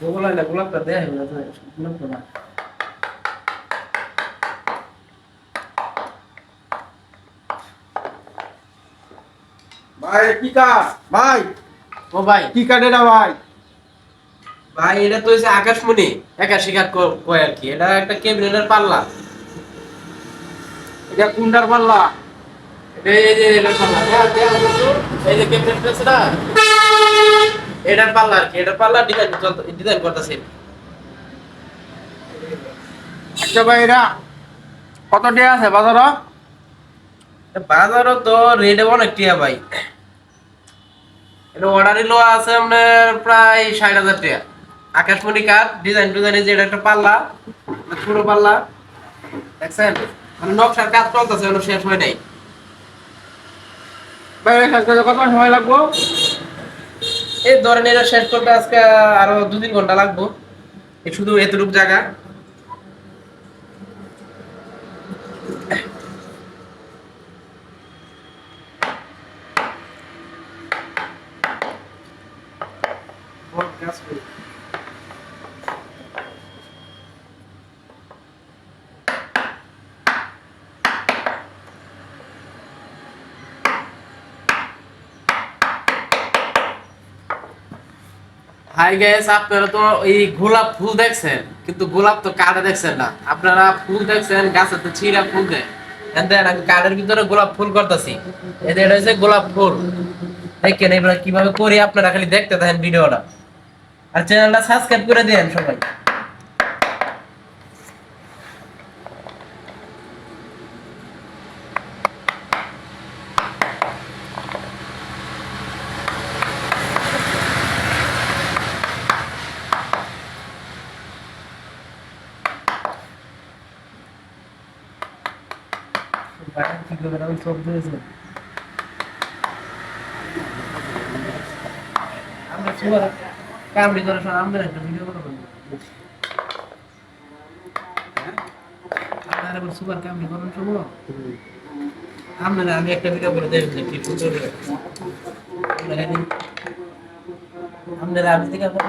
বলাইলে গোলাপটা দেয়া হয়ে গেছে গোলাপ না ভাই কি কাজ? ভাই। ও ভাই। কি কাজ এটা ভাই? ভাই এটা তো হচ্ছে আকাশমণি। একাশি কাঠ ক- কয় আর কি? এটা একটা ক্যাবিনেটের পাল্লা। এটা কুন্ডার পাল্লা। এটা এই যে পাল্লা। তো, এই যে ক্যাবিনেট আছে না? এটার পাল্লা আর কি এটার পাল্লা ডিজাইন ডিজাইন করতেছে। আচ্ছা ভাই এটা কত টাকা আছে বাজার বাজারও তো রেট অনেক টিয়া ভাই। এটা অর্ডার নিলো আছে আপনার প্রায় ষাট হাজার টাকা আকাশমণি কাঠ ডিজাইন ডিজাইন যে এটা একটা পাল্লা ছোট পাল্লা। দেখছেন? মানে নকশার কাজ চলতেছে শেষ হয় নাই। ভাই কত সময় লাগবো? এই ধরেন এটা শেষ করতে আজকে আরও দু তিন ঘণ্টা লাগবো। শুধু এতটুকু জায়গা। হাই গ্যাস আপনারা তো এই গোলাপ ফুল দেখছেন, কিন্তু গোলাপ তো কাঠে দেখছেন না। আপনারা ফুল দেখছেন গাছে তো ছিঁড়া ফুল দেয়। And আমি কাঠের ভিতরে গোলাপ ফুল করতেছি। এটা হচ্ছে গোলাপ ফুল। দেখেন এবার কীভাবে করি, আপনারা খালি দেখতে থাকেন ভিডিওটা। আর চ্যানেলটা সাবস্ক্রাইব করে দেন সবাই। কি করবেন আমি সব দিয়েছি আমরা সুপার কামড়ি করে শোনা আমাদের একটা ভিডিও করে বলব আপনারা সুপার কামড়ি করেন সব আপনারা আমি একটা ভিডিও করে দেবেন কি সুন্দর। আপনারা আমি থেকে আপনারা